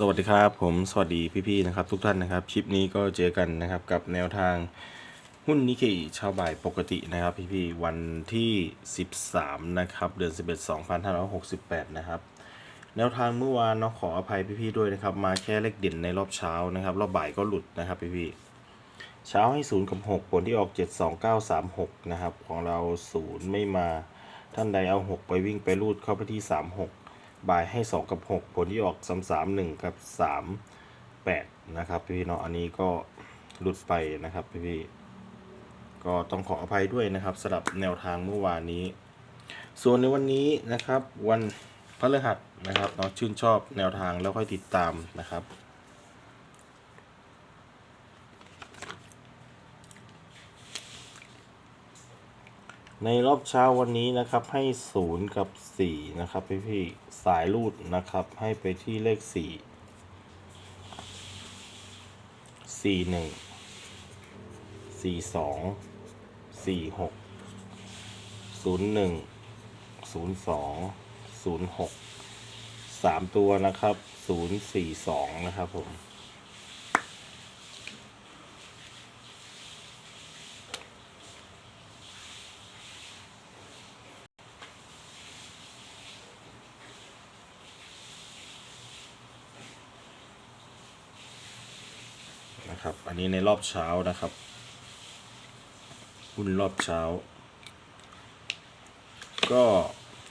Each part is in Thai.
สวัสดีครับผมสวัสดีพี่ๆนะครับทุกท่านนะครับคลิปนี้ก็เจอกันนะครับกับแนวทางหุ้นนิเคอิเชาวบ่ายปกตินะครับพี่ๆวันที่ 13 นะครับ เดือน 11 2568 นะครับ แนวทางเมื่อวานเนาะขออภัยพี่ๆด้วยนะครับ มาแค่เลขเด่นในรอบเช้านะครับ รอบบ่ายก็หลุดนะครับพี่ๆเช้าให้0กับ6ผลที่ออก 72936 นะครับ ของเรา 0 ไม่มาท่านใดเอา 6 ไปวิ่งไปรูดเข้าไปที่ 36 บายให้ 2 กับ 6 ผลที่ออก 3 3 1 กับ 3 8 นะครับพี่ๆเนาะอันนี้ก็หลุดไปนะครับพี่ๆก็ต้องขออภัยด้วยนะครับสำหรับแนวทางเมื่อวานนี้ ส่วนในวันนี้นะครับ วันพฤหัสนะครับเนาะชื่นชอบแนวทางแล้วค่อยติดตามนะครับ ในรอบเช้าวันนี้นะครับให้ศูนย์กับสี่นะครับพี่พี่สายรูดนะครับ ให้ไปที่เลขสี่สี่หนึ่งสี่สองสี่หกศูนย์หนึ่งศูนย์สองศูนย์หกสามตัวนะครับศูนย์สี่สองนะครับผม นะครับ อันนี้ในรอบเช้านะครับ หุ้นรอบเช้า ก็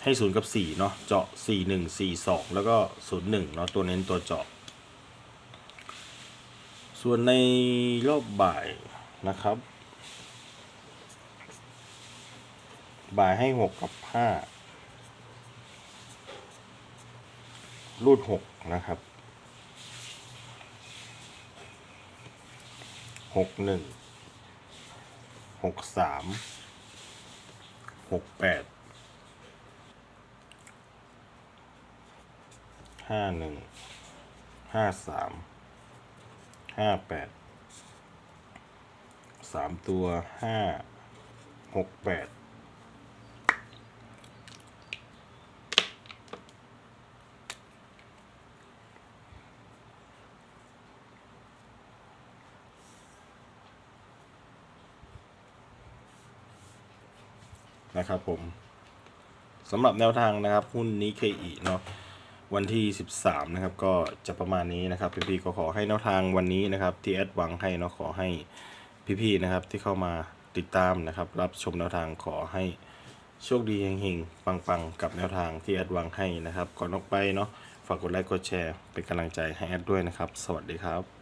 ให้ศูนย์กับสี่เนาะ เจาะสี่หนึ่งสี่สองแล้วก็ศูนย์หนึ่งเนาะ ตัวเน้นตัวเจาะ ส่วนในรอบบ่ายนะครับ บ่ายให้หกกับห้ารูดหกนะครับ หกหนึ่งหกสามหกแปดห้าหนึ่งห้าสามห้าแปดสามตัวห้าหกแปด นะครับผมสำหรับแนวทางนะครับหุ้นนี้เคอีเนาะวันที่ 13 นะครับ ก็จะประมาณนี้นะครับ พี่ๆก็ขอให้แนวทางวันนี้นะครับ ที่แอดหวังให้เนาะขอให้พี่ๆนะครับที่เข้ามาติดตามนะครับ รับชมแนวทางขอให้โชคดีเฮงๆปังๆ กับแนวทางที่แอดหวังให้นะครับ ก่อนออกไปเนาะฝากกดไลค์กดแชร์เป็นกำลังใจให้แอดด้วยนะครับ สวัสดีครับ